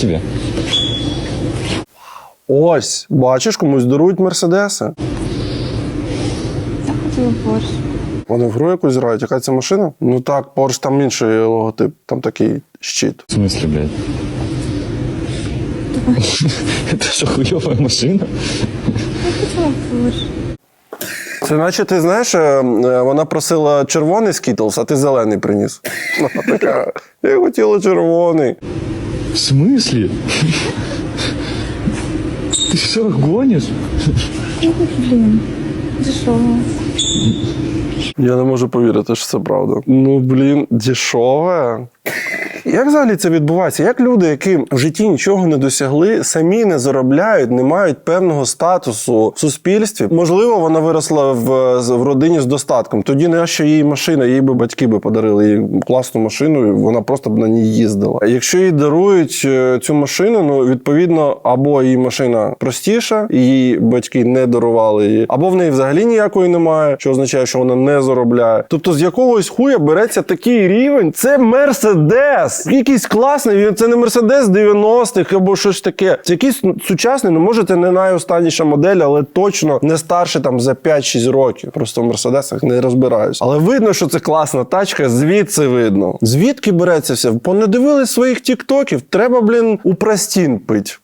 Тебе. Ось, бачиш, комусь дарують мерседеси. Я хотіла борщ. Вони в гру якусь грають. Яка це машина? Ну так, Porsche там інший логотип, там такий щит. В смысле, блядь? Это что, хуевая машина? Я хотіла борщ. Це наче ти знаєш, е, е, вона просила червоний скітлс, а ти зелений приніс. Вона така, я хотіла червоний. В смысле? Ты что, гонишь? Блин, блін. Дешево. Я не можу повірити, що це правда. Ну, блін, дешеве. Як взагалі це відбувається? Як люди, які в житті нічого не досягли, самі не заробляють, не мають певного статусу в суспільстві? Можливо, вона виросла в, в родині з достатком. Тоді не що їй машина, їй би батьки би подарили їй класну машину, і вона просто б на ній їздила. Якщо їй дарують е, цю машину, ну відповідно, або її машина простіша, її батьки не дарували її, або в неї взагалі ніякої немає, що означає, що вона не заробляє. Тобто з якогось хуя береться такий рівень. Це мерседес. Якийсь класний. Він це не мерседес 90-х або щось таке. Це якийсь сучасний, ну може, це не найостанніша модель, але точно не старше там за 5-6 років. Просто в мерседесах не розбираюсь. Але видно, що це класна тачка. Звідси видно. Звідки береться все? Понадивились своїх тіктоків. Треба, блін, у простін пить.